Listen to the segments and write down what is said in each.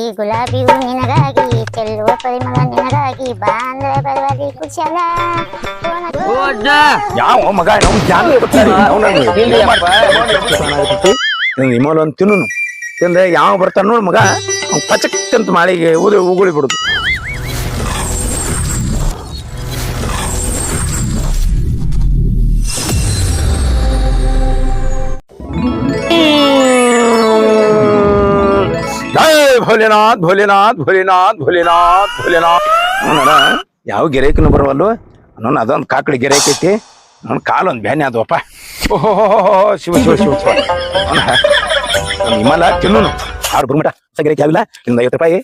ಈ ಗುಲಾಬಿ ಹೂ ನಿನಗಾಗಿ ಚೆಲ್ಲುವ ಪರಿಮಳ ನಿನಗಾಗಿ ಬಾಂದ್ರ ಬರಬಾರಿ ಕುಶಲ. ಓ ಅಜ್ಜ ಯಾವ ಮಗ ನಾವು ಜಾನ ನಿಮ್ಮಲ್ಲಿ ಒಂದು ತಿನ್ನು ತಿಂದ್ರೆ ಯಾವ ಬರ್ತಾನ ನೋಡು ಮಗ ಅವ್ನ್ ಪಚಕ್ ಅಂತ ಮಾಳಿಗೆ ಊದಿ ಉಗುಳಿ ಬಿಡುದು. ಭೋಲೆನಾಥ್ ಭೋಲೆನಾಥ್ ಭೋಲೆನಾಥ್ ಭೋಲೆನಾಥ್ ಭೋಲೆನಾಥ್. ನೋಡ ಯಾವ ಗಿರೇಕನು ಬರವಲ್ಲು? ನನ್ನ ಅದೊಂದು ಕಾಕಡಿ ಗಿರೇಕ್ ಐತಿ. ನನ್ನ ಕಾಲು ಒಂದು ಬ್ಯಾನೆ ಅದವಪ್ಪ ಓಹೋ ಶಿವ ಶಿವ ಶಿವ ಶಿವ. ನಿಮ್ಮಲ್ಲ ತಿನ್ನು ಆರು ಬರ್ಮಿಟ ಗಿರೇಕ್ ಆಗಿಲ್ಲ ಇನ್ನೊಂದು ಐವತ್ತು ರೂಪಾಯಿ.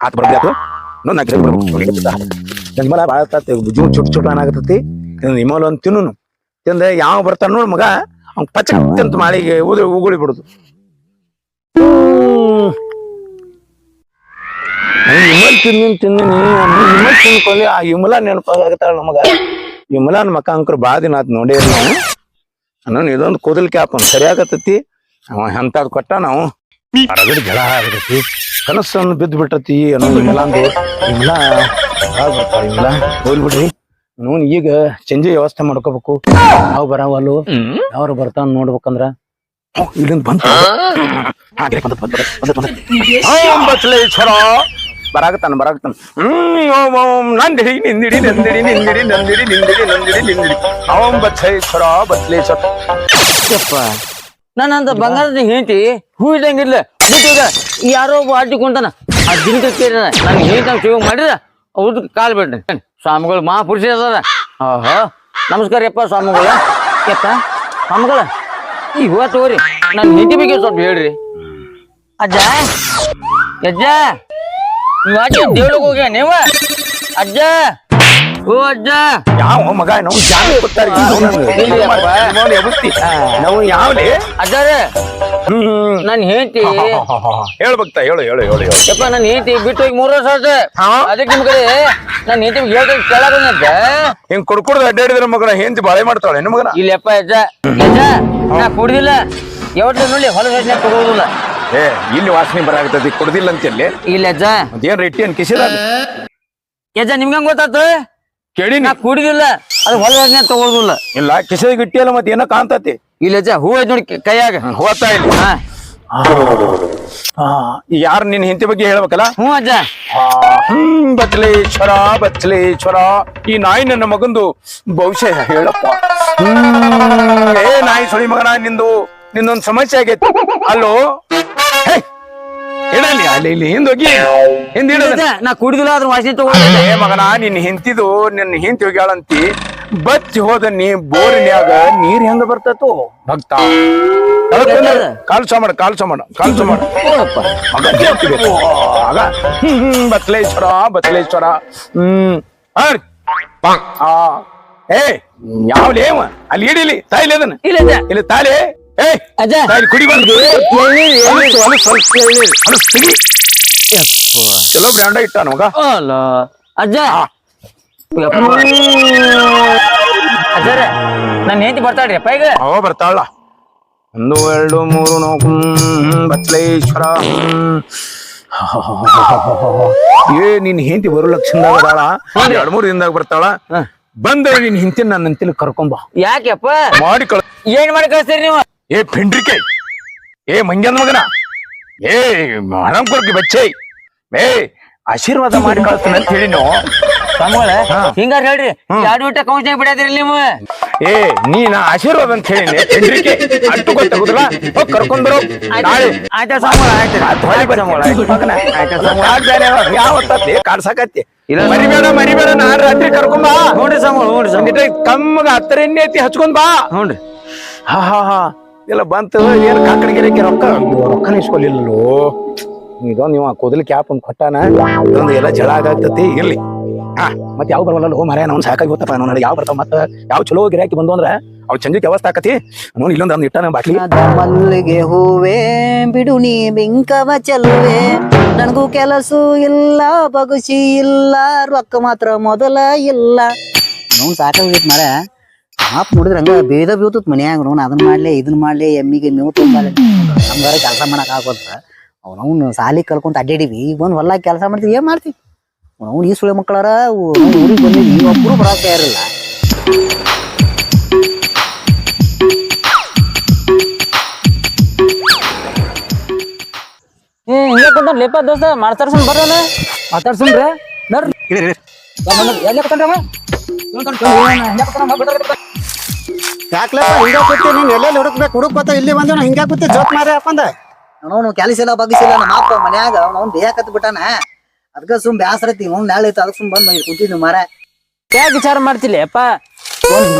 ಆತ ಬರ್ಬೇಕು ಇನ್ನೊಂದು ನಾಲ್ಕು ಬರ್ಬೇಕು ಹಿಮಾಲ ಭಾಳ ಜೀವ ಚುಟ್ ಚುಟ್ ಅನ್ನಾಗತ್ತೈತಿ ನಿಮ್ಮಲ್ಲ ಒಂದು ತಿನ್ನು ತಿಂದ, ಯಾವ ಬರ್ತಾನ ನೋಡು ಮಗ? ಅವ್ನು ಪಚ್ಚ ಅಂತ ಊದಿ ಉಗುಳಿ ಬಿಡುದು. ವಿಮಲ್ ತಿನ್ನ ತಿಂದಿನಿ ವಿಮಲ್ ತಿನ್ಕೊಳ್ಳಿ ಆ ವಿಮಲ ನೆನಪಾಗತ್ತಾಳ ನಮಗ. ವಿಮಲಾನ್ ಮಕ ಅಂಕರು ಬಾಳ ದಿನ ಆತ್ ನೋಡಿ ನಾವು. ನಾನು ಇದೊಂದು ಕೂದಲ್ ಕ್ಯಾಪ್ ಅವ್ನು ಸರಿಯಾಗತ್ತೈತಿ ಅವ ಎಂತಾದ್ ಕೊಟ್ಟ ನಾವು. ಹೊರಗಡೆ ಜಳ ಆಗತೈತಿ. ಕನಸನ್ನು ಬಿದ್ದು ಬಿಟ್ಟತಿ ಅನ್ನೋ ವಿಮಲ ಯಾವಾಗ ಬರ್ತಾಳ ವಿಮಲ ಹೋಗ್ಲಿ ನೋನ್ ಈಗ ಚಂಜೆ ವ್ಯವಸ್ಥೆ ಮಾಡ್ಕೋಬೇಕು. ಯಾವ ಬರಾವಲ್ಲು. ಅವ್ರು ಬರ್ತಾನ ನೋಡ್ಬೇಕಂದ್ರ. ಇಲ್ಲಿಂದ ಬಂತ ಹಾ, ಬರಾಕತ್ತಾನ ಬರಾಕತ್ತಾನ. ಹ್ಮ್, ಓಂ ನಂದಿಡಿ, ನಿಂದಿಡಿ ನಂದಿಡಿ ನಿಂದಿಡಿ ನಂದಿಡಿ ನಿಂದಿಡಿ ನಂದಿಡಿ, ನಿಂದಿಡಿ. ಓಂ ಬಚ್ಚೇಶ್ವರ ಬತ್ಲೇಶ್ವರ ಯಪ್ಪ, ನನ್ನಂತ ಬಂಗಾರದ ಹೆಂಡತಿ ಹೂ ಇದ್ದಂಗಿಲ್ಲ ಬಿಟ್ಟೀಗ ಯಾರೋ ಒಬ್ಬ ಆಟಿ ಕುಂತಾನ ಆ ದಿನಕ್ಕೆ ಕೇಳಿದ ನನ್ ಹೆಂಡತಿ ಸೇವೆ ಮಾಡಿದ, ಅವ್ರದ್ದು ಕಾಲ್ ಬಿಡ್ರಿ ಸ್ವಾಮಿಗಳು ಮಹಾಪುರುಷ ಅದಾರ. ಆಹಾ, ನಮಸ್ಕಾರ ಯಪ್ಪ ಸ್ವಾಮಿಗಳು. ಯಪ್ಪ, ಸ್ವಾಮಿಗಳ, ಈ ಹೂವ ತಗೋರಿ. ನನ್ನ ಹೆಂಡತಿ ಬಗ್ಗೆ ಸ್ವಲ್ಪ ಹೇಳ್ರಿ. ಅಜ್ಜ ಅಜ್ಜ ಅಜ್ಜ ದೇವ್ರಿಗೆ ಹೋಗ್ಯ ನೀವ? ಅಜ್ಜ! ಓ ಅಜ್ಜ! ಯಾವ ಮಗ? ನಾವು ಜಾಗ ಗೊತ್ತಾರ ನಾವು ಯಾವ್ಲಿ? ಅಜ್ಜಾರೆ ನನ್ ಹೆಂಡತಿ. ಹೇಳ್ಬೇಕ್ತ ಹೇಳು ಹೇಳು ಹೇಳು ಹೇಳು ಯಪ್ಪ ನನ್ ಹೆಂತಿ ಬಿಟ್ಟು ಹೋಗಿ ಮೂರು ವರ್ಷ ಆಯ್ತು? ಅದಕ್ಕೆ ನಿಮ್ ಕಡೆ ನನ್ನ ಹೆಂಡತಿ ಹೇಳ್ದಾಗ ಕೇಳಾಕಂತ ಹಿಂಗ್ ಕುಡ್ಕುಡ್ದು ಅಡ್ಡಾಡಿದ್ರ ಮಗನ ಹೆಂತಿ ಬಾಳೆ ಮಾಡ್ತಾಳೆ ಹೆಣ್ಣು ಮಗನ? ಇಲ್ಲಪ್ಪ ಅಜ್ಜ. ಅಜ್ಜ ನಾ ಕುಡ್ದಿಲ್ಲ. ಯಾವತ್ತು ನೋಡಿ ಹೊಲ ತಗೋದಿಲ್ಲ ಏ ಇಲ್ಲಿ ವಾಸನೆ ಬರಾಕತ್ತೈತಿ ಅಂತ ಹೇಳಿ ಇಲ್ಲ ಯಜ್ಜ ಅದೇನ್ ರೆಟ್ಟಿ ಅನ್ ಕಿಸಿದ ಯಜ್ಜ ನಿಮ್ಗೆ ಹೆಂಗ್ ಗೊತ್ತಾತು? ಕೇಳಿ ನಾ ಕುಡಿದಿಲ್ಲ ಅದು ಹೊಲ ವಾಸನೆ ತಗೋದಿಲ್ಲ ಇಲ್ಲ ಗಿಟ್ಟಿ ಅಲ್ಲ ಮತ್ತೆ ಏನೋ ಕಾಣ್ತತಿ. ಇಲ್ಲ ಯಜ್ಜ ಹೂ ಐತ್ ನೋಡಿ ಕೈಯಾಗ. ಹೋಗ್ತಾ ಇಲ್ಲ. ಯಾರು ನಿನ್ ಹೆಂಡತಿ ಬಗ್ಗೆ ಹೇಳ್ಬೇಕಲ್ಲ? ಹ್ಞೂ ಅಜ್ಜ. ಹ್ಮ್ ಬಚ್ಚಲೇಶ್ವರ ಬಚ್ಚಲೇಶ್ವರ ಈ ನಾಯಿ ನನ್ನ ಮಗಂದು ಭವಿಷ್ಯ ಹೇಳಪ್ಪ. ಹ್ಮ್ ಏ ನಾಯಿ ಸುಳಿ ಮಗನ ನಿಂದು ನಿಂದೊಂದು ಸಮಸ್ಯೆ ಆಗೈತಿ. ಅಲ್ಲೋ ಇಡಲಿ ಅಲ್ಲಿ ಇಲ್ಲಿ ಹಿಂದೋಗಿ ಹಿಂದ್ ಇಡದ ಯಜ್ಜ, ನಾ ಕುಡಿದಿಲ್ಲ ಅದ್ರ ವಾಸನೆ ತಗೋದಿಲ್ಲ ಏ ಮಗನ ನಿನ್ನ ಹಿಂತಿದು ನಿನ್ನ ಹಿಂತಿ ಹೋಗ್ಯಾಳಂತಿ. ಬಚ್ಚಿ ಹೋದ ನೀ ಬೋರಿನ್ಯಾಗ ನೀರ್ ಹೆಂಗ ಬರ್ತತೋ ಭಕ್ತ? ಕಾಲ್ಸ ಮಾಡ ಕಾಲ್ಸ ಮಾಡ ಕಾಲ್ಸ ಮಾಡ. ಹೋಗಪ್ಪ ಮಗ ಜಾಸ್ತಿ ಬೇಕು. ಆಗ ಹ್ಮ್ ಹ್ಮ್ ಬತ್ಲೇಶ್ವರ ಬತ್ಲೇಶ್ವರ. ಹ್ಮ್. ಹರ್. ಆ ಏ ಯಾವ ಅವ. ಅಲ್ಲಿ ಇಡಿಲಿ ತಾಯಿಲಿ ಅದನ್ನ. ಇಲ್ಲ. ಇಲ್ಲಿ ತಾಲಿ. ಕುಡಿ ಬಂದು. ಚಲೋ ಬ್ರ್ಯಾಂಡ ಇಟ್ಟ ನಮಗ? ಅಲ್ಲ. ಅಜ್ಜ. ಅಜ್ಜಾರೆ ನನ್ನ ಹೆಂಡತಿ ಬರ್ತಾಳ್ರಿ ಅಪ್ಪ ಈಗ? ಅವ ಬರ್ತಾಳ. ಒಂದು ಎರಡು ಮೂರು ನಾಲ್ಕು ಬಚ್ಚಲೇಶ್ವರ. ಏ ನಿನ್ ಹೆಂಡತಿ ಬರೋ ಲಕ್ಷಣದಾಗ ಅದಾಳ. ಎರಡ್ ಮೂರ್ ದಿನದಾಗ ಬರ್ತಾಳ. ಬಂದ್ರೆ ನಿನ್ ಹಿಂತಿನ ನನ್ನ ಅಂತಿಲ್ ಕರ್ಕೊಂಬ ಯಾಕೆಪ್ಪ ಮಾಡಿ ಕಳ ಏನ್ ಮಾಡಿ ಕಳಿಸ್ತೀರಿ ನೀವು? ಏ ಪಿಂಡ್ರಿಕೆ ಏ ಮಂಗ್ಯನ ಮಗನ ಏ ಹಣಂಕೊರ್ಗಿ ಬಚ್ಚೆ ಏ ಆಶೀರ್ವಾದ ಮಾಡಿ ಕಳಿಸ್ತಾನೆ ಅಂತ ಹೇಳಿ ನೀವು. ಸ್ವಾಮಿಗಳ ಹಿಂಗಾರ ಹೇಳ್ರಿ ಎರಡು ಊಟ ಕೌನ್ಸಿನಾಗ ಬಿಡಾದ್ರಿ ನೀವು. ಏ ನೀನ ಆಶೀರ್ವಾದ ಅಂತ ಹೇಳಿ ಪಿಂಡ್ರಿಕೆ ಅಟ್ಟು ಗೊತ್ತಾಗುದಿಲ್ಲ ಹೋಗ್ ಕರ್ಕೊಂಡ್ಬರೋ ನಾಳೆ. ಆಯ್ತಾ ಸ್ವಾಮಿಗಳ ಆಯ್ತು. ಹೊಳಿ ಮಗಳ, ಆಯ್ತ್ ಮಗನ. ಬ್ಯಾರೆ ಅವ? ಯಾವತ್ತತ್ತಿ? ಕಾಡ್ಸಾಕತ್ತಿ. ಇಲ್ಲ. ಮರಿಬೇಡ ಮರಿಬೇಡ ನಾ ರಾತ್ರಿ ಕರ್ಕೊಂಡ್ ಬಾ. ನೋಡ್ರಿ ಸ್ವಾಮಿಗಳು ನೋಡ್ರಿ ಒಂದಿಟ ಕಮ್ಮಗ ಹತ್ತರ ಎಣ್ಣೆ ಐತಿ ಹಚ್ಕೊಂಡ್ ಬಾ. ನೋಡ್ರಿ. ಹಾ ಹಾ ಹಾ. ಇಲ್ಲ ಬಂತು ಏನ್ ಕಾಕಡಿಗೆರೆಗೆ ರೊಕ್ಕ? ರೊಕ್ಕನೇ ಇಸ್ಕೊಲಿಲ್ಲೋ ಇದೊಂದು ನೀವು ಕೂದಲು ಕ್ಯಾಪ್ ಒಂದ್ ಕೊಟ್ಟಾನ ಇದೊಂದು ಎಲ್ಲ ಜಳ ಆಗಾಗ್ತತಿ ಇರ್ಲಿ. ಹಾ ಮತ್ತೆ ಯಾವ ಬರಲ್ಲ ಹೋ ಮರ ನಾವು ಸಾಕಾಗಿ ಗೊತ್ತಪ್ಪ ನನಗೆ ಯಾವ ಬರ್ತಾವ ಮತ್ತ ಯಾವ ಚಲೋ ಗಿರಾಕಿ ಬಂದು ಅಂದ್ರೆ ಅವ್ ಚಂದಕ್ಕೆ ವ್ಯವಸ್ಥೆ ಆಕತಿ ನೋಡಿ ಇಲ್ಲೊಂದು ಒಂದು ಇಟ್ಟಾನ ಬಾಕಿ ಮಲ್ಲಿಗೆ ಹೂವೇ ಬಿಡು ನೀ ಬಿಂಕವ ಚೆಲುವೆ. ನನಗೂ ಕೆಲಸ ಇಲ್ಲ ಬಗುಸಿ ಇಲ್ಲ ರೊಕ್ಕ ಮಾತ್ರ ಮೊದಲ ಇಲ್ಲ. ನೋನ್ ಸಾಕಾಗಿ ಮರ ಆಪ್ ನೋಡಿದ್ರೆ ಹಂಗ ಬೇದ ಬೀಳ್ತತ್ ಮನ್ಯಾಗ ನೋನ್ ಅದನ್ನ ಮಾಡ್ಲಿ ಇದನ್ನ ಮಾಡ್ಲಿ ಎಮ್ಮಿಗೆ ಮೇವು ಮಾಡ್ಲಿ ನಮ್ಗಾರ ಕೆಲಸ ಮಾಡಕ್ ಆಗೋದ್ ಅವ್ನವ್ನು ಸಾಲಿ ಕಲ್ಕೊಂತ ಅಡ್ಡಾಡಿವಿ ಈಗ ಒಂದ್ ಹೊಲ ಕೆಲಸ ಮಾಡ್ತೀವಿ ಏನ್ ಮಾಡ್ತೀವಿ ಅವ್ನು ಈ ಸುಳೆ ಮಕ್ಕಳಾರ ಊರಿಗೆ ಬಂದಿವಿ ಒಬ್ರು ಬರಾಕ ತಯಾರಿಲ್ಲ. ಏ ಹಿಂಗೆ ಕುಂತ ಲೇಪ ದೋಸ್ತ ನೋಡ್ರಿ. ಎಲ್ಲಿ? ಯಾಕ್ಲಪ್ಪ ಹಿಂಗ ಕೂತಿ ನೀನ್ ಎಲ್ಲೆಲ್ಲಿ ಹುಡುಕ್ಬೇಕು? ಹುಡುಕ್ಬತ್ತ ಇಲ್ಲಿ ಬಂದ ಹಿಂಗ ಕೂತಿ ಜೋತ್ ಮಾರಿ ಹಾಕೊಂಡ. ಅವನು ಕೆಲಸ ಇಲ್ಲ ಬಗ್ಗಿಸಿಲ್ಲ ನಮ್ಮ ಅಪ್ಪ ಮನ್ಯಾಗ ಅವ್ನು ಕತ್ ಬಿಟ್ಟಾನ. ಅದಕ್ಕ ಸುಮ್ ಬ್ಯಾಸರ ಐತಿ ಅವ್ನು ನಾಳೆ ಐತಿ ಅದಕ್ಕೆ ಸುಮ್ ಬಂದ್ ಕುಂತಿದ್ವಿ ಮಾರ. ಯಾಕೆ ವಿಚಾರ ಮಾಡ್ತಿಲ್ಲ ಅಪ್ಪ?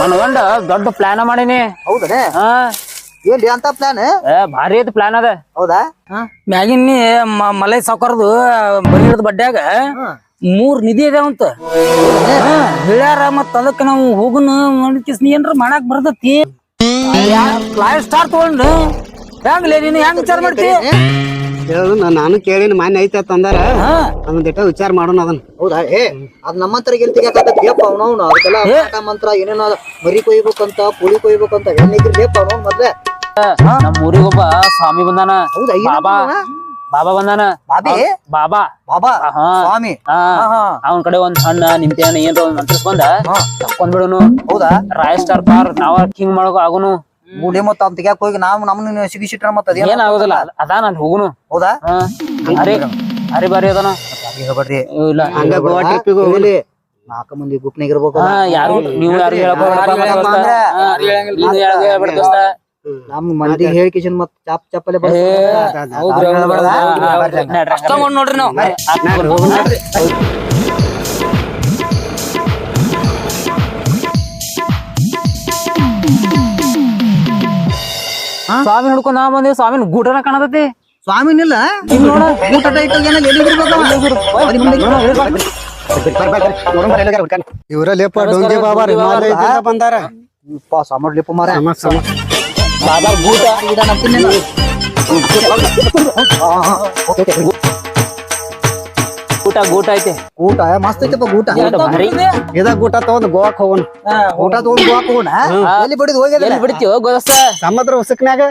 ಮನಗೊಂಡ ದೊಡ್ಡ ಪ್ಲಾನ್ ಮಾಡೀನಿ. ಹೌದನೇ ಹಾ. ಏನ್ರಿ ಅಂತ ಪ್ಲಾನ್ ಏ ಭಾರಿ ಐತಿ ಪ್ಲಾನ್ ಅದ. ಹೌದಾ? ಮ್ಯಾಗಿನ್ ಮಲೈ ಸಾವ್ಕಾರದು ಬನ್ನಿರದ ಬಡ್ಡ್ಯಾಗ. ಮೂರ್ ನಿಧಿ ಇದಾವಂತ ಹೇಳ್ಯಾರ ಮತ್ ಅದಕ್ಕ ನಾವು ಹೋಗುನ ಮಾಡಿಕಿಸ್ ನೀ ಏನ್ರ ಮಾಡಾಕ್ ಬರ್ತತಿ? ಲೈಫ್ ಸ್ಟಾರ್ ತಗೊಂಡು? ಹೆಂಗ್ಲೇ ನೀನು ಹೆಂಗ್ ವಿಚಾರ ಮಾಡ್ತಿ? ಹೇಳು ನಾನು ಕೇಳಿನ ಮಾನ್ಯ ಐತೆ ತಂದಾರ ಹಾ. ಅದನ್ನ ವಿಚಾರ ಮಾಡೋಣ ಅದನ್ನ. ಹೌದಾ? ಏ ಅದ್ ನಮ್ಮಂತ್ರ ಎಲ್ಲಿ ತೆಗಿಯಕತ್ತ ಲೇಪ ಅವನವ್ನು ಅದಕ್ಕೆಲ್ಲ ಮಂತ್ರ ಏನೇನೋ. ಮರಿ ಕೊಯ್ಬೇಕಂತ ಕೋಳಿ ಕೊಯ್ಬೇಕಂತ ಹೆಣ್ಣಿಗೆ ಬೇಪ ಅವನವ್ನು ಮೊದ್ಲೇ. ನಮ್ ಊರಿಗೊಬ್ಬ ಸ್ವಾಮಿ ಬಂದಾನ. ಹೌದಾ? ಬಾಬಾ? ಬಾಬಾ ಬಂದಾನ? ಬಾಬಿ? ಬಾಬಾ. ಬಾಬಾ? ಹಾ. ಸ್ವಾಮಿ. ಅವನ್ ಕಡೆ ಒಂದ್ ಹಣ್ಣ ನಿಂತೆ ಹಣ್ಣ ಏನ್ರ ಒಂದ್ ಮಂತ್ರಿಸ್ಕೊಂಡ. ತಕ್ಕೊಂಡ್ ಬಿಡುನು ಹೌದಾ? ರಾಯಲ್ ಸ್ಟಾರ್ ಪಾರ್ ನಾವ ಕಿಂಗ್ ಮಾಡೋ ಆಗುನು. ಗುಡಿ ಮತ್ತ ಅವ್ನ ತೆಗಿಯಾಕ ಹೋಗಿ ನಾವ್ ನಮ್ಮನ್ನ ಸಿಗಿಸಿಟ್ರ ಮತ್ತ ಅದೇನ್? ಏನ್ ಆಗುದಿಲ್ಲ. ಅದಾನ ಅಲ್ಲಿ ಹೋಗುನು. ಹೌದಾ? ಅರಿ ಅರೆ ಬಾರಿ ಅದಾನ. ಹೇಳ್ಬೇಡ್ರಿ. ಇಲ್ಲ. ಹಂಗ ಗೋವಾ ಟ್ರಿಪ್ಪಿಗೆ ಹೋಗ್ಲಿ ನಾಲ್ಕು ಮಂದಿ ಗುಪ್ನಾಗ ಇರ್ಬೇಕು ಹಾ ಯಾರು ನೀವು ಯಾರು ಹೇಳ್ಬೇಕು ನಮ್ ಮಂದಿ ಹೇಳ್ಕಿಶನ್ ಮತ್ ಚಾಪ್ ಮಾಡ್ ನೋಡ್ರಿ ನಾವು. ಸ್ವಾಮಿ ಹಿಡ್ಕೊಂಡ್ ನಾ ಬಂದೇವ್ ಸ್ವಾಮಿನ ಗೂಟನ ಕಾಣತೈತಿ. ಸ್ವಾಮಿನಿಲ್ಲ? ಇವರ ನೋಡ. ಊಟ ಎಲ್ಲಿ ಇವರಲ್ಲಿಪ್ಪ ಡೊಂಗಿ ಬಾಬಾ ಬಂದಾರ. ಬಂದಾರ ಲೇಪ ಮಾರ ಬಾಬಾ ಗೂಟ ಗಿಡ ನಮ್ತಿನ್ನೇನ? ಗೂಟ ಗೂಟ ಐತಿ. ಊಟ ಮಸ್ತ್ ಐತಪ್ಪ ಗೂಟ. ಇದ ಗೂಟ ತಗೊಂಡ್ ಗೋವಾಕ್ ಹೋಗೋಣ. ಊಟ ತಗೊಂಡ್ ಗೋವಾಕ್ ಹೋಗೋಣ ಎಲ್ಲಿ ಬಿಡಿದ್ ಹೋಗ್ಯದ ಎಲ್ಲಿ ಬಿಡ್ತೀವೋ ದೋಸ್ತ ಸಮುದ್ರ ಉಸುಕ್ನ್ಯಾಗ?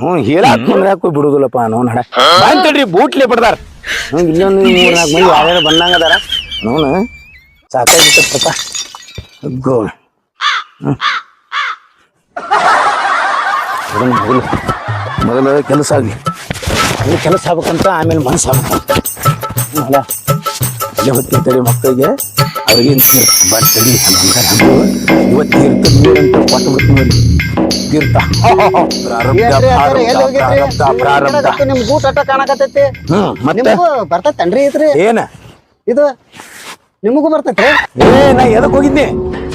ಹ್ಞೂ ಹೇಳಾಕ್ ಯಾಕೆ ಬಿಡುದಿಲ್ಲಪ್ಪ ನೋನ್ ಹಡ ಬಂತಡ್ರಿ ಬೂಟ್ಲೆ ಬಿಡ್ದಾರ. ಹ್ಞೂ ಇಲ್ಲೊಂದು ಮೂರ್ ನಾಲ್ಕು ಮಂದಿ ಯಾರ್ಯಾರು ಬಂದಂಗ ಅದಾರ. ನೋನ ಸಾಕಾಗಿತ್ತಪ್ಪ ಗೋ ಮೊದಲು ಮೊದಲು ಕೆಲಸ ಆಗಲಿ. ಅದು ಕೆಲಸ ಆಗ್ಬೇಕಂತ ಆಮೇಲೆ ಮನಸ್ಸು ಆಗ್ಬೇಕಂತ. ಅಲ್ಲ ಇಲ್ಲೇ ಹೊತ್ತಿರ್ತೇಳಿ ಮಕ್ಕಳಿಗೆ ಅವ್ರಿಗೆ ಬರ್ತದೆ ಇವತ್ತು ತೀರ್ಥ ನೀರಂತ ಕೊಟ್ಟು ಬಿಡ್ತೀನಿ ತೀರ್ಥ. ಪ್ರಾರಬ್ಧ ಪ್ರಾರಬ್ಧ ಪ್ರಾರಬ್ಧ ಪ್ರಾರಬ್ಧ ನಿಮ್ ಊಟ ಅಟ್ಟ ಕಾಣಕತ್ತೈತಿ? ಹ್ಮ್ ಮತ್ತೆ? ಬರ್ತೈತೇನ್ರಿ ಇದ್ರಿ? ಏನ? ಇದು ನಿಮಗೂ ಬರ್ತೈತ್ರಿ? ಏ ನಾ ಎದಕ್ ಹೋಗಿದ್ದೆ?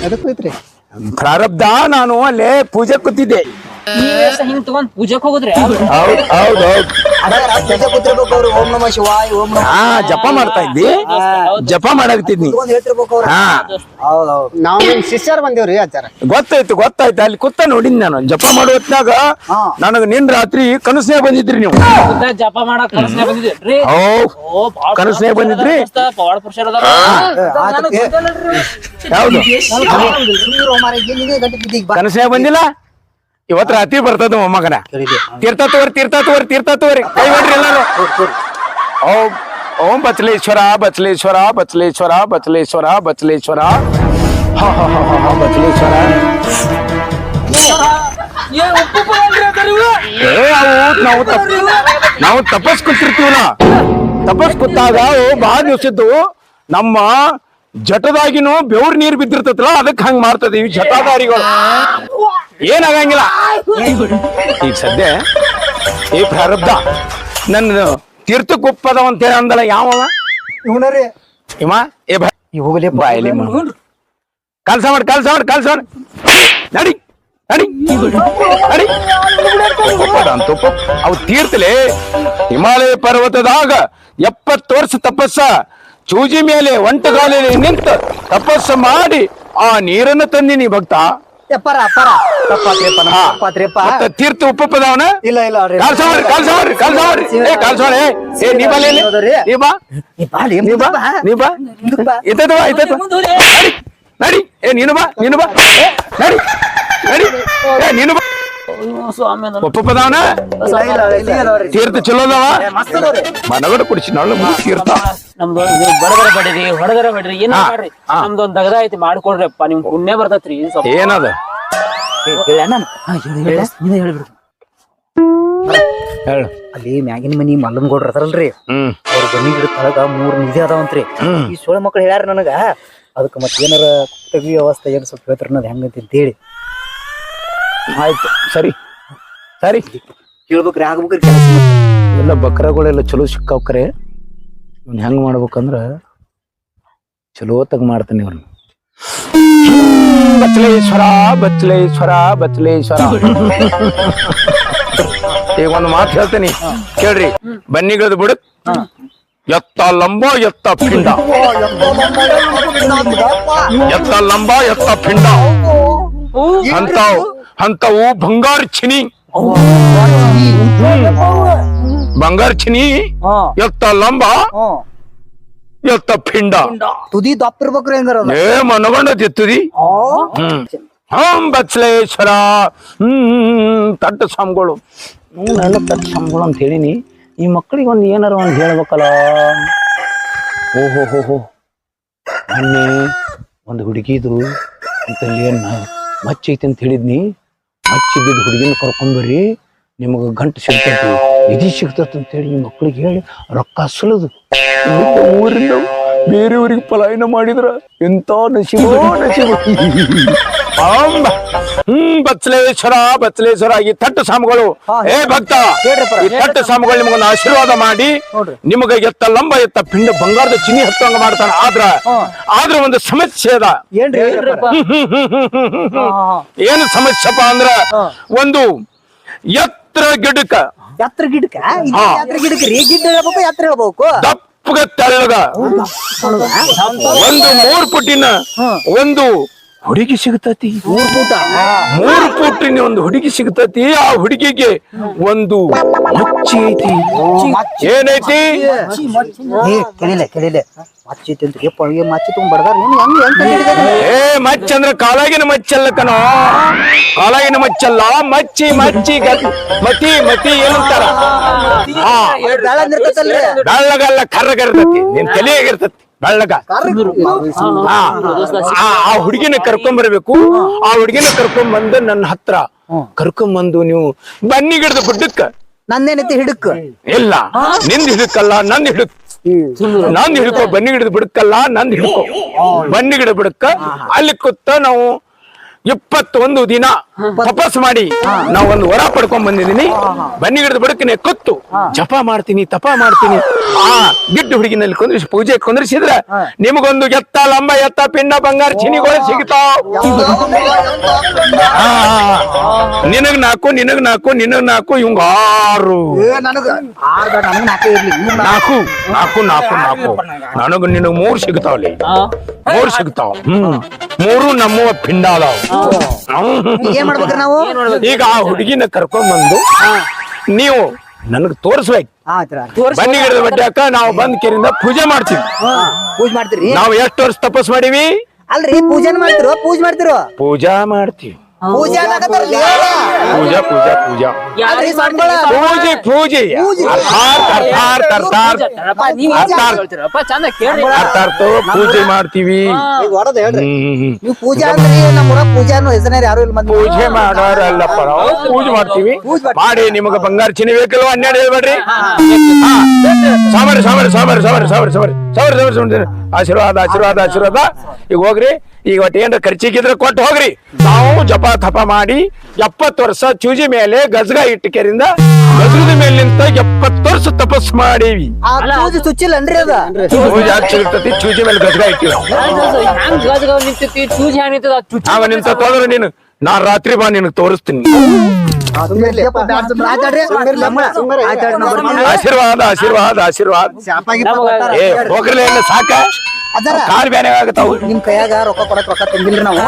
ಎದಕ್ಕೂ ಹೋಯ್ತ್ರಿ? ಪ್ರಾರಬ್ಧ ನಾನು ಅಲ್ಲೇ ಪೂಜೆ ಕೂತಿದ್ದೆ ಹಿಂಗ್ ತಗೊಂಡ್ ಪೂಜೆಕ್ ಹೋಗುದ್ರಿ ಹೌದ್ ಹೌದ್ ಹೌದ್ ಪೂಜೆ ಕೂತಿರ್ಬೇಕು ಅವ್ರು ಓಂ ನಮ ಶಿವಾಯ ಓಂ ನಮ ಹಾ ಜಪ ಮಾಡ್ತಾ ಇದ್ದಿ ಜಪ ಹೇಳ್ತಿರ್ಬೇಕು ಅವ್ರು ಹಾ ಹೌದ್ ಹೌದ್ ನಾವ್ ನಿಮ್ ಶಿಷ್ಯರ್ ಬಂದೇವ್ರಿ ಆಚಾರ ಗೊತ್ತಾಯ್ತು ಗೊತ್ತಾಯ್ತು ಅಲ್ಲಿ ಕುತ್ತ ನೋಡಿದ್ ನಾನು ಜಪ ಮಾಡೋ ಹೊತ್ನಾಗ ನನಗ ನಿನ್ ರಾತ್ರಿ ಕನಸ್ನೇ ಬಂದಿದ್ರಿ ನೀವು ಜಪ ಮಾಡಕ್ ಕನಸ್ನ್ಯಾಗ ಬಂದಿದ್ರಿ ಓ ಓ ಬಾಳ್ ಕನಸ್ನ್ಯಾಗ ಬಂದಿದ್ರಿ ಪವಾಡ ಪುರುಷರ ಅದಾರ ನನಗ್ ಗೊತ್ತಿಲ್ಲಲ್ರಿ. ಯಾವ್ದು ಸುಮ್ನಿರು ಮಾರ್ರೆ, ಏನಿದೆ ಗಂಟೆ ಬಿದ್ದೀಗ ಬಾ. ಕನಸನ್ಯಾಗ ಬಂದಿಲ್ಲ ಇವತ್ ರಾತ್ರಿ ಬರ್ತದ ಮೊಮ್ಮಗನ ತೀರ್ಥ ತೋರಿ ತೀರ್ಥ ತೋರಿ ತೀರ್ಥ ತೋರಿ. ಕೈ ಬಿಡ್ರಿ ಎಲ್ಲಾರು. ಓಂ ಓಂ ಬಚಲೇಶ್ವರ ಬಚಲೇಶ್ವರ ಬಚಲೇಶ್ವರ ಬಚಲೇಶ್ವರ ಬಚಲೇಶ್ವರ. ಹ ಹ ಹ ಹ ಹ ಬಚಲೇಶ್ವರ. ಏ, ಅವು ನಾವು ತಪ್ ನಾವು ತಪಸ್ ಕೂತಿರ್ತೀವಲ್ಲ ತಪಸ್ ಕೂತಾಗ ಬಹಳ ದಿವಸದ್ದು ನಮ್ಮ ಜಟದಾಗಿನೂ ಬೆವ್ರ ನೀರ್ ಬಿದ್ದಿರ್ತೈತಲ್ಲ ಅದಕ್ಕೆ ಹಂಗ್ ಈ ಜಟಾಧಾರಿಗಳು ಏನಾಗಂಗಿಲ್ಲ. ಈಗ ಸದ್ಯ ಈ ಪ್ರಾರಬ್ಧ ನನ್ನ ತೀರ್ಥ ಕುಪ್ಪದ ಅಂತ ಹೇಳಿ ಅಂದಲ್ಲ ಯಾವ ಇವ್ನರಿ. ಇವ ಏ ಬಾ. ಹೋಗ್ಲಿ ಬಾಯ್ಲಿ ಕಲ್ಸ ಮಾಡಿ ಕಲ್ಸ ಮಾಡಿ ಕಲ್ಸ ಮಾಡಿ. ನಡಿ ನಡಿ. ನಡಿ. ಕುಪ್ಪದ ಅಂತ. ಅವು ತೀರ್ಥಲೆ ಹಿಮಾಲಯ ಪರ್ವತದಾಗ ಎಪ್ಪತ್ತು ವರ್ಷ ತಪಸ್ಸ. ಚೂಜಿ ಮೇಲೆ ಒಂಟಗಾಲಲ್ಲಿ ನಿಂತು ತಪಸ್ಸು ಮಾಡಿ ಆ ನೀರನ್ನು ತಂದಿನಿ ಭಕ್ತ. ಪರ ಪರ ತಪ್ಪಾತ್ರಿಪ್ಪ ನಮ್ಗ್ ತಪ್ಪಾತ್ರಿಪ್ಪ ಮತ್ತೆ ತೀರ್ಥ ಉಪ್ಪದವನ ಇಲ್ಲ ಇಲ್ಲ ಅವ್ರಿ ಕಾಲ್ಸ ಮಾಡ್ರಿ ಕಾಲ್ಸ ಮಾಡ್ರಿ ಕಾಲ್ಸ ಮಾಡ್ರಿ ಏ ಕಾಲ್ಸ ಮಾಡಿ ಏ ನೀ ಬಾ ಇಲ್ಲಿ. ನೀ ಬಾ ನೀ ಬಾ ಲೇ, ನೀ ಬಾ ಮುಂದಕ್ ಬಾ. ನೀ ಬಾ ಮುಂದಕ್ ಬಾ. ಇದ್ದದ ಬಾ ಇದ್ದದ ನಡಿ ನಡಿ ಏ ನೀನು ಬಾ ನೀನು ಬಾ ಏ, ನಡಿ ನಡಿ ಏ ನೀನು ಬಾ ಸ್ವಾಮಿ ಒಪ್ಪದಾವನ ತೀರ್ಥ ಚಲೋ ಅದಾವ ಮನಗಡ ಕುಡಿಸಿ ನಾಳೆ ಮುಂದೆ ತೀರ್ಥ ನಮ್ದು ಬಡದರ ಬಡ್ರಿ ಬಡಿರಿ ಬಡ್ರಿ ಏನ್ ಮಾಡ್ರಿ? ನಮ್ದು ಒಂದ್ ದಗದ ಐತಿ ಮಾಡ್ಕೊಡ್ರಿಪ್ಪ ನಿಮ್ ಪುಣ್ಯ ಬರ್ತೈತ್ರಿ ಸ್ವಲ್ಪ. ಏನದ? ಹೇಳು ಅಲ್ಲಿ ಮ್ಯಾಗಿನ ಮನಿ ಮಲ್ಲನ್ ಗೌಡ್ರ ಅದಾರಲ್ರಿ. ಹ್ಮ್. ಅವ್ರ ಬನ್ನಿ ಗಿಡ ತಳಗ ಮೂರ್ ನಿಧಿ ಅದಾವಂತ್ರಿ. ಈ ಸೋಳ ಮಕ್ಳು ಹೇಳ್ಯಾರ ನನಗ ಅದಕ್ಕ ಮತ್ ಏನಾರ ತೆಗಿ ಅವಸ್ಥೆ ಏನ್ ಸ್ವಲ್ಪ ಹೇಳ್ತಾರ ಅನ್ನೋದು ಹೆಂಗಂತ ಹೇಳಿ. ಆಯ್ತು ಸರಿ. ಸರಿ. ಹೇಳ್ಬೇಕ್ರಿ ಆಗ್ಬೇಕ್ರಿ. ಎಲ್ಲ ಬಕ್ರಗಳೆಲ್ಲ ಚಲೋ ಸಿಕ್ಕಾವ್ರಿ ಇವ್ನ ಹೆಂಗ್ ಮಾಡ್ಬೇಕಂದ್ರ ಚಲೋತ್ತಾಗ ಮಾಡ್ತಾನೆ ಇವ್ರನ್ನ ಬಚ್ಚಲೇಶ್ವರ ಬಚ್ಚಲೇಶ್ವರ ಬಚ್ಚಲೇಶ್ವರ. ಈಗ ಒಂದು ಮಾತು ಹೇಳ್ತೀನಿ. ಕೇಳ್ರಿ. ಬನ್ನಿಗಳದ್ ಬಿಡು. ಎತ್ತ ಲಂಬ ಎತ್ತ ಪಿಂಡ. ಎತ್ತ ಲಂಬ ಎತ್ತ ಪಿಂಡ. ಅಂತಾವ್ ಅಂತವು ಬಂಗಾರ ಚಿನಿ ಬಂಗಾರ ಚಿನಿ ಎತ್ತ ಲಂಬ ಎತ್ತ ಪಿಂಡ. ತುದಿ ದಪ್ಪಿರ್ಬೇಕ್ರಿ ಹೆಂಗಾರ ಅದ. ಏ ಮನಗೊಂಡ ತಿತ್ತದಿ ಹ್ಮ್ ಹಂ. ಹ್ಮ್. ತಟ್ಟ ಸ್ವಾಮಿಗಳು. ಹ್ಮ್ ತಟ್ಟ ಸ್ವಾಮಿಗಳು ಅಂತ ಹೇಳಿನಿ. ಈ ಮಕ್ಕಳಿಗೆ ಒಂದು ಏನಾರ ಒಂದು ಹೇಳ್ಬೇಕಲ್ಲ. ಓಹೋ ಹೋ ಹೋ ಮೊನ್ನೆ ಒಂದು ಹುಡುಗಿದು ಅಂತಲ್ಲಿ ಏನ್ ಮಚ್ಚೈತಿ ಅಂತ ಹೇಳಿದ್ನಿ. ಮಚ್ಚಿದ್ದ ಹುಡುಗಿನ ಕರ್ಕೊಂಬರ್ರಿ ನಿಮಗೆ ಗಂಟು ಸಿಗ್ತೈತಿ. ನಿಧಿ ಸಿಗ್ತೈತಿ ಅಂತೇಳಿ ಈ ಮಕ್ಕಳಿಗೆ ಹೇಳಿ ರೊಕ್ಕ ಸುಲದು ಊರಿಂದ ಬೇರೆಯವ್ರಿಗೆ ಪಲಾಯನ ಮಾಡಿದ್ರ ಎಂತ ನಶೀಬೋ ನಶೀಬು. ಹ್ಮ್ ಬಚ್ಚಲೇಶ್ವರ ಬಚ್ಚಲೇಶ್ವರ ಈ ತಟ್ಟು ಸಾಮಗಳು ಏ ಭಕ್ತ ಈ ತಟ್ಟು ಸಾಮಗಳು ನಿಮಗೊಂದು ಆಶೀರ್ವಾದ ಮಾಡಿ. ನಿಮಗೆ ಎತ್ತ ಲಂಬ ಎತ್ತ ಪಿಂಡ ಬಂಗಾರದ ಚಿನ್ನಿ ಹತ್ತಂಗ ಮಾಡ್ತಾನ. ಆದ್ರ ಆದ್ರ ಒಂದು ಸಮಸ್ಯೆ ಅದ. ಏನು ಸಮಸ್ಯೆಪ್ಪ ಅಂದ್ರ ಒಂದು ಎತ್ತರ ಗಿಡಕ ಎತ್ರ ಗಿಡಕ ಇದು ಎತ್ರ ಗಿಡಕ ರೀ ಗಿಡ್ಡ ಹೇಳ್ಬೇಕು ಎತ್ರ ಹೇಳ್ಬೇಕು ದಪ್ಪಗ ತೆಳ್ಳಗ ಒಂದು ಮೂರ್ ಪುಟ್ಟಿನ ಒಂದು ಹುಡುಗಿ ಸಿಗ್ತತಿ ಮೂರ್ ಪುಟ ಮೂರು ಪುಟ್ಟಿನ ಒಂದು ಹುಡುಗಿ ಸಿಗ್ತತಿ ಆ ಹುಡುಗಿಗೆ ಒಂದು ಮಚ್ಚಿ ಐತಿ. ಏನೈತಿ? ಏ ಕೇಳಿಲ್ಲ ಕೆಳಿಲೆ ಮಚ್ಚಿ ತಿಂತ ಏಪ್ಪ ಏ ಮಚ್ಚಿ ತಗೊಂಡ್ ಬಡದಾರ ಏನ್ ಹೆಂಗ್ ಹೆಂಗ್ ಕಂಡಿಡಿದಾರ? ಏ ಮಚ್ಚ ಅಂದ್ರ ಕಾಲಾಗಿನ ಮಚ್ಚಲ್ಲ ಕಣ. ಕಾಲಾಗಿನ ಮಚ್ಚಲ್ಲ. ಮಚ್ಚಿ ಮಚ್ಚಿ ಗತ್- ಮತಿ ಮತಿ ಏನಂತಾರ? ಹಾ ಬೆಳ್ಳಂದ್ ಇರ್ತೈತಲ್ರಿ ಬೆಳ್ಳಗಲ್ಲ ಕರ್ರಗಿರ್ತತಿ. ನಿನ್ ತಲೆಯಾಗಿರ್ತತಿ ಬೆಳ್ಳಗ. ಆ, ಹುಡುಗಿನ ಕರ್ಕೊಂಡ್ ಬರ್ಬೇಕು ಆ ಹುಡುಗಿನ ಕರ್ಕೊಂಡ್ ಬಂದು ನನ್ನ ಹತ್ರ ಕರ್ಕೊಂಡ್ ಬಂದು ನೀವು ಬನ್ನಿ ಗಿಡದ ಗುಡ್ಡಕ್ಕ. ನಂದೇನೈತಿ ಹಿಡಕ್? ಇಲ್ಲ. ನಿಂದ್ ಹಿಡಕಲ್ಲ ನಂದ್ ಹಿಡಕ್. ನಂದ್ ಹಿಡ್ಕೋ ಬನ್ನಿ ಗಿಡದ ಬಿಡಕ್ಕಲ್ಲ ನಂದ್ ಹಿಡ್ಕೋ. ಬನ್ನಿ ಗಿಡ ಬಿಡಕ್ಕ. ಅಲ್ಲಿ ಕೂತ ನಾವು ಇಪ್ಪತ್ತೊಂದು ದಿನ ತಪಸ್ ಮಾಡಿ ನಾವು ಒಂದು ವರ ಪಡ್ಕೊಂಡ್ ಬಂದಿದ್ದೀನಿ. ಬನ್ನಿ ಗಿಡದ ಬಡಕನೆ ಕೊತ್ತು. ಜಪ ಮಾಡ್ತೀನಿ ತಪ ಮಾಡ್ತೀನಿ. ಆ ಗಿಡ್ಡ ಹುಡುಗಿನಲ್ಲಿ ಕುಂದ್ರಿಸಿ ಪೂಜೆ ಕುಂದ್ರಿಸಿದ್ರೆ ನಿಮಗೊಂದು ಎತ್ತ ಲಂಬ ಎತ್ತ ಪಿಂಡ ಬಂಗಾರ ಚಿನಿಗಳು ಸಿಗ್ತಾವ್ ನಿನಗ್ ನಾಲ್ಕು ನಿನಗ್ ನಾಲ್ಕು ನಿನಗ್ ನಾಲ್ಕು ಇವಂಗ ಆರು. ನಾಕು ನಾಕು ನಾಕು ನಾಲ್ಕೇ ನಾಲ್ಕು. ನಾಲ್ಕು ನಾಲ್ಕು ನನಗ ನಿನಗ್ ಮೂರ್ ಸಿಗ್ತಾವಲ್ಲಿ ಮೂರ್ ಸಿಗ್ತಾವ ಹ್ಮ್. ಮೂರು ನಮ್ಮವ ಪಿಂಡ ಅದಾವ. ಏನ್ ಮಾಡ್ಬೇಕ್ರಿ ನಾವು? ಈಗ ಆ ಹುಡುಗಿನ ಕರ್ಕೊಂಡ್ ಬಂದು ನೀವು ನನಗ್ ತೋರಿಸ್ಬೇಕು. ಬನ್ನಿ ಗಿಡದ ಅಕ್ಕ ನಾವು ಬಂದ್ ಕೆರಿಂದ ಪೂಜೆ ಮಾಡ್ತೀವಿ. ಪೂಜೆ ಮಾಡ್ತೀರಿ? ನಾವು ಎಷ್ಟು ವರ್ಷ ತಪಸ್ ಮಾಡಿವಿ? ಅಲ್ರಿ ಪೂಜೆ ಮಾಡ್ತಿರೋ? ಪೂಜೆ ಮಾಡ್ತಿರೋ? ಪೂಜಾ ಮಾಡ್ತೀವಿ. ಪೂಜಾ. ಪೂಜಾ ಪೂಜಾ. ಪೂಜಾ. ಪೂಜೆ ಪೂಜೆ ಮಾಡ್ತೀವಿ ನೀವು ಪೂಜೆ ಅಂದ್ರಿ ಪೂಜೆ ಯಾರು ಇಲ್ಲ ಮಂದಿ ಪೂಜೆ ಮಾಡೋರಲ್ಲಪ್ಪ ನಾವು ಪೂಜೆ ಮಾಡ್ತೀವಿ ಮಾಡಿ ನಿಮಗ ಬಂಗಾರ ಚಿನ್ನ ಬೇಕಲ್ವ ಹನ್ನೆರಡು ಹೇಳ್ಬೇಡ್ರಿ ಸಾಮಾರಿ ಸಾಮಾರಿ ಸಾಮಾರಿ ಸಾಮಾರಿ ಸಾಮಾರಿ ಸಾಮಾರಿ ಸಾಮಾರಿ ಸಾಮಾರಿ ಸಾಮರ್ ಆಶೀರ್ವಾದ ಆಶೀರ್ವಾದ ಆಶೀರ್ವಾದ ಈಗ ಹೋಗ್ರಿ ಈಗ ಒಟ್ಟು ಏನ್ರ ಖರ್ಚಿಗಿದ್ರೆ ಕೊಟ್ಟು ಹೋಗ್ರಿ ನಾವು ಜಪ ತಪ ಮಾಡಿ ಎಪ್ಪತ್ತು ವರ್ಷ ಚೂಜಿ ಮೇಲೆ ಗಜಗ ಇಟ್ಟಿಕೆರಿಂದ ಗಜಗದ ಮೇಲೆ ನಿಂತ ಎಪ್ಪತ್ತು ವರ್ಷ ತಪಸ್ ಮಾಡೀವಿ. ಆ ಅದ ಆಗ್ತಿರ್ತತಿ ಚೂಜಿ ಮೇಲೆ ಗಜಗ ಇಟ್ಟಿವಿ ಹ್ಯಾಂಗ್ ಗಜಗ ನಿಂತೈತಿ ಚೂಜಿ ಹ್ಯಾಂಗ್ ನಿಂತದ? ನಿಂತ ತೊಂದ್ರೆ ನೀನು. ನಾ ರಾತ್ರಿ ಬಾ ನಿನಗೆ ತೋರಿಸ್ತೀನಿ ಆಶೀರ್ವಾದ ಆಶೀರ್ವಾದ ಆಶೀರ್ವಾದ ಏ ಹೋಗ್ರಲ್ಲ ಎಲ್ಲ ಸಾಕ ಅದಾರ ಕಾಲ್ ಬ್ಯಾನೆ ಆಗತ್ತಾವು ನಿಮ್ ಕೈಯಾಗ ರೊಕ್ಕ ಕೊಡಕ್ ರೊಕ್ಕ ತಂದಿಲ್ರಿ ನಾವು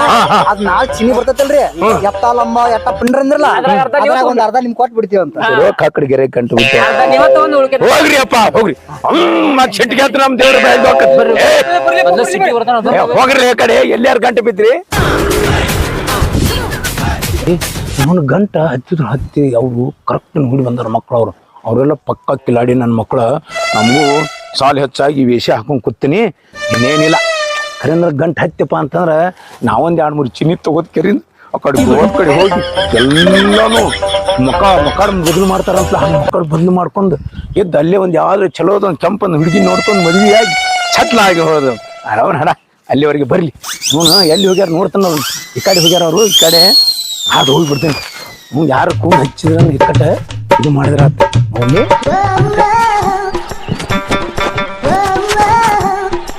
ಅದ್ ನಾಲ್ ಚಿನಿ ಬರ್ತೈತಲ್ರಿ ಎತ್ತ ಲಂಬ ಎಟ್ಟ ಪಿಂಡ್ರ ಅಂದ್ರಲ್ಲ ಅದ್ರಾಗ ಒಂದ್ ಅರ್ಧ ನಿಮ್ ಕೊಟ್ ಬಿಡ್ತೀವಿ ಅಂತ ಕಕ್ಕಡಿ ಗೆರೆ ಕಂಟು ಹೋಗ್ರಿ ಅಪ್ಪ ಹೋಗ್ರಿ ಮತ್ ಸಿಟ್ಟಿಗೆ ಹತ್ರ ನಮ್ ದೇವ್ರ ಹೋಗ್ರಿ ಕಡೆ ಎಲ್ಲಾರು ಗಂಟೆ ಬಿದ್ರಿ ಅವನು ಗಂಟ ಹತ್ತಿದ್ರು ಹತ್ತಿ ಅವರು ಕರೆಕ್ಟ್ ನೋಡಿ ಬಂದಾರ ಮಕ್ಕಳು ಅವರು. ಅವರೆಲ್ಲ ಪಕ್ಕ ಕಿಲಾಡಿ ನನ್ನ ಮಕ್ಕಳು ನಮಗೂ ಸಾಲು ಹೆಚ್ಚಾಗಿ ವೇಷ ಹಾಕೊಂಡು ಕೂತೀನಿ. ಇನ್ನೇನಿಲ್ಲ. ಖರೇಂದ್ರೆ ಗಂಟು ಹತ್ತಿಪ್ಪ ಅಂತಂದ್ರೆ ನಾವೊಂದು ಎರಡು ಮೂರು ಚಿನ್ನಿ ತಗೋತ ಕೆರಿನ್. ಆ ಕಡೆ ಗೋಡ್ ಕಡೆ ಹೋಗಿ ಎಲ್ಲಾನು ಮಕ ಮಕಾಡ ಬದಲು ಮಾಡ್ತಾರಂತ ಹಂಗೆ ಮಕ್ಕಳು ಬದಲು ಮಾಡ್ಕೊಂಡು ಎದ್ದು ಅಲ್ಲೇ ಒಂದು ಯಾವ್ದು ಚಲೋದ ಒಂದು ಕೆಂಪನ್ನು ಹುಡುಗಿ ನೋಡ್ಕೊಂಡು ಮದುವೆಯಾಗಿ ಆಗಿ ಹೋದ ಅವನ ಹಣ, ಅಲ್ಲಿವರೆಗೆ ಬರಲಿ. ಹ್ಞೂ ಎಲ್ಲಿ ಹೋಗ್ಯಾರ ನೋಡ್ತಾನೆ ಈ ಕಡೆ ಹೋಗ್ಯಾರ ಅವರು, ಈ ಕಡೆ. ಹಾದು ಹೋಗ್ಬಿಡ್ತೀನಿ ಹ್ಞೂ ಯಾರು ಕೂಡ ಹಚ್ಚಿದ್ರ ಇಕ್ಕಟ್ಟ ಇದು ಮಾಡಿದ್ರ ಅವಲ್ಲಿ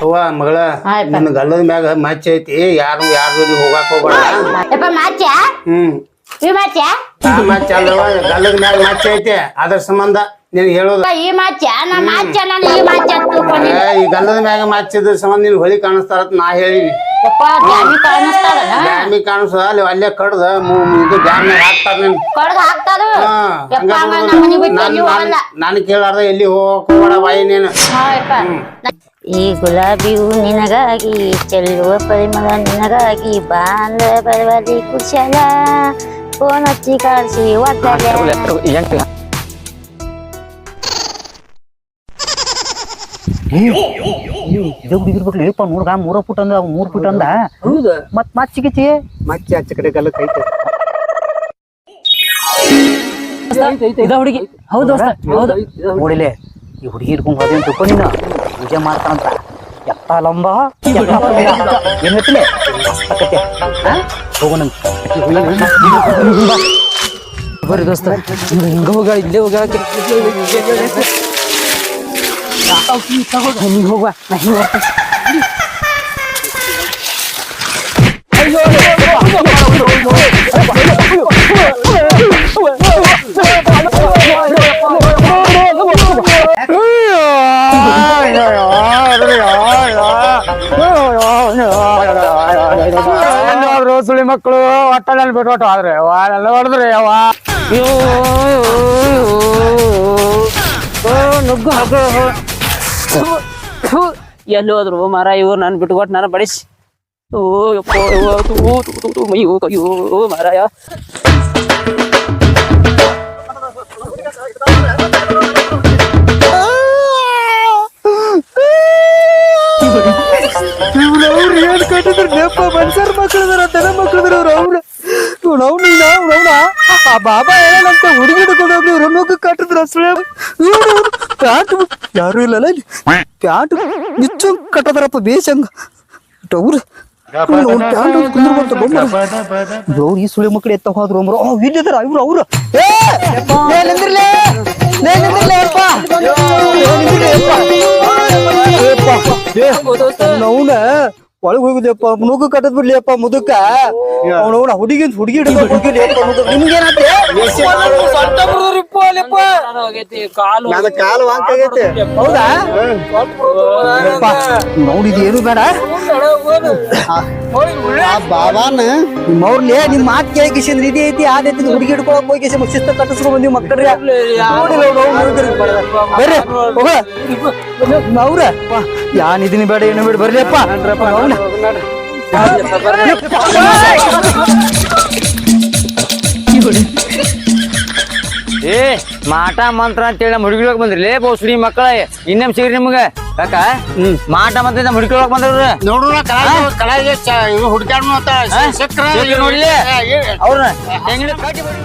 ಅವ್ವ ಮಗಳ ನನ್ನ ಗಲ್ಲದ ಮ್ಯಾಗ ಮಚ್ಚ ಐತಿ. ಯಾರು ಯಾರು ಜೋಡಿ ಹೋಗಾಕ ಹೋಗ್ಬೇಡ. ಯಪ್ಪ ಮಾಚ ಹ್ಮ್. ಈ ಮಚ್ಚ ಅಲ್ಲವ ಗಲ್ಲದ ಮ್ಯಾಗ ಮಚ್ಚ ಐತಿ. ಅದ್ರ ಸಂಬಂಧ ನೀನ್ ಹೇಳೋದು. ಈ ಮಾಚ ನಾ ಮಾಚ ನಾನು ಈ. ಏ, ಈ ಗಲ್ಲದ ಮ್ಯಾಗ ಮಚ್ಚಿದ ಸಂಬಂಧ ನೀನ್ ಹೊಳಿ ಕಾಣಿಸ್ತಾರ ನಾ ಹೇಳಿನಿ. ಯಪ್ಪ ಡ್ಯಾಮಿ ಕಾಣಿಸ್ತಾರನ ಡ್ಯಾಮಿ ಕಾಣಿಸ್ದ ಅಲ್ಲಿ ಅಲ್ಲೇ ಕಡ್ದ ಇದು ಹಾಕ್ತಾರ ನೀನ್. ಹಾಕ್ತಾರು? ಯಪ್ಪ ಬಿಟ್ಟು ಎಲ್ಲಿ ಹೋಗಲ್ಲ. ನಾನು ಕೇಳಾರ್ದ ಎಲ್ಲಿ ಬಾಯಿ ನೀನು. ಹಾ. ಈ ನಿನಗಾಗಿ ಚೆಲ್ಲುವ ಪರಿಮಳ ನಿನಗಾಗಿ ಬಾಂದ್ರ ಬರವಲ್ಲಿ ಕುಶಲ. ಫೋನ್ ಹಚ್ಚಿ ಕಾಣಿಸಿ ಒದ್ದಲೆ ಹುಡುಗಿರ್ಬೇಕು ಮೂರ್ ನೋಡ್ಗ ಮೂರ ಫುಟ್ ಅಂದ ಅವ್ ಮೂರ್ ಫುಟ್ ಅಂದ. ಮತ್ ಮತ್ ಚಿಕಿತ್ಸೆ ಮಚ್ಚ ಆಚೆ ಕಡೆ ಇದ ಹುಡುಗಿ. ಹೌದು ದೋಸ್ತ ಹೌದು ನೋಡಿಲೆ ಈ ಹುಡುಗಿ ಹಿಡ್ಕೊಂಡ್ ಹೋದೆ ಅಂತ ತಿಳ್ಕೊ ನೀನು. ಪೂಜೆ ಮಾಡ್ತಾನಂತ ಎತ್ತ ಲಂಬ. ಏನ್? ಹೋಗೋಣ ಬರ್ರಿ ದೋಸ್ತ. ಹಿಂಗ ಹಿಂಗ ಹೋಗ ಇಲ್ಲೇ ಹೋಗ. ಹಿಂಗ ಹೋಗ ನಾ ಹಿಂಗ ಬರ್ತೀನಿ ಎಲ್ಲಾದ್ರು ಸುಳಿ ಮಕ್ಕಳು ಒಟ್ಟಲ್ಲಿ ಬಿಟ್ಟು ಆದ್ರೆ ಎಲ್ಲ ಹೊಡೆದ್ರಿ ಅವ ನುಗ್ಗು ಹಗ್ಗ ಎಲ್ಲಿ ಹೋದ್ರು ಮರ ಇವ್ರು ನಾನು ಬಿಟ್ಕೊಟ್ಟು ನಾನು ಬಡಿಸಿ. ಓ ಯಪ್ಪೋ ತೂ, ತೂ, ತೂ, ಅಯ್ಯೋ ಅಯ್ಯೋ ಮಾರಾಯ ಏನ್ ಕಟ್ಟಿದ್ರು? ನೆಪ್ಪ ಅವ್ರು ಅವ್ರು. ಅವ್ನು ಅವ್ನ ಅವ್ನ ಆ ಬಾಬಾ ಏನಂತ ಹುಡುಗಿ ಹಿಡ್ಕೊಂಡು ಹೋಗ್ಲಿ ಇವ್ರ ಮಗು ಕಟ್ಟಿದ್ರ ಇವ್ರು ಪ್ಯಾಂಟ್ ಯಾರು ಇಲ್ಲಲ್ಲ ಇಲ್ಲಿ ಪ್ಯಾಂಟ್ ನಿಚ್ಚು ಕಟ್ಟದಾರಪ್ಪ ಬೇಸಂಗ ಅವ್ರು ಪ್ಯಾಂಟ್ ಕುಂದ್ರ ಬಂತ ಅವ್ರು ಈ ಸುಳಿ ಮಕ್ಕಳು ಎತ್ತ ಹೋದ್ರು ಅಂಬ್ರು ಅವ್ ಇಲ್ಲಿದಾರ ಇವ್ರು ಅವ್ರು ಏ ಏ, ನಿಂದ್ರಲೇ ಲೇ, ನಿಂದ್ರಲೇ ಅಪ್ಪ. ಏ, ನಿಂದ್ರಲೇ ಅಪ್ಪ. ಅವ್ನ ಒಳಗ್ ಹೋಗಿದ್ಯಪ್ಪ ಮುಗು ಕಟ್ಟದ್ ಬಿಡ್ಲಿಯಪ್ಪ ಮುದುಕ. ಅವನವನ ಹುಡುಗಿ ಹುಡುಗಿ ಹೌದಾ? ನೋಡಿದ್ ಏನು ಬೇಡ? ಬಾಬಾ ಬಾಬಾನ? ನಿಮ್ಮವ್ರಲ್ಲೇ ನಿಮ್ ಮಾತ್ ಕೇಳಿಸಿ ರೀತಿ ಐತಿ ಆದೈತಿ ಹುಡುಗಿ ಹಿಡ್ಕೊಳಕ್ ಹೋಗಿ ಶಿಸ್ತ ಕಟ್ಟಿಸ್ಕೊಂಡ್ ಬಂದಿವಿ ಮಕ್ಕಳ್ರಿ. ಬರ್ರಿ ಹೋಗ. ಅವ್ರ ಯಾನ್ ಇದೀನಿ ಬೇಡ ಏನು ಬೇಡ ಬರ್ರಿ ಅವ್ನ ಏ ಮಾಟ ಮಂತ್ರ ಅಂತೇಳಿ ನಮ್ಮ ಹುಡುಗಿಳಕ್ ಬಂದ್ರಿ. ಲೇ ಬೋಸ್ರಿ ಮಕ್ಕಳ ಇನ್ನೇಮ್ ಸಿಗ್ರಿ ನಿಮ್ಗೆ? ಕಾಕ ಮಾಟ ಮಂತ್ರ ನಮ್ಮ ಹುಡುಗಿಳಕ್ ಬಂದ್ರಿ ನೋಡೋಣ ಅವ್ರನ್ನ ಹೆಂಗ್ ಕಟ್ಟಿ ಬಿಡ್ರಿ.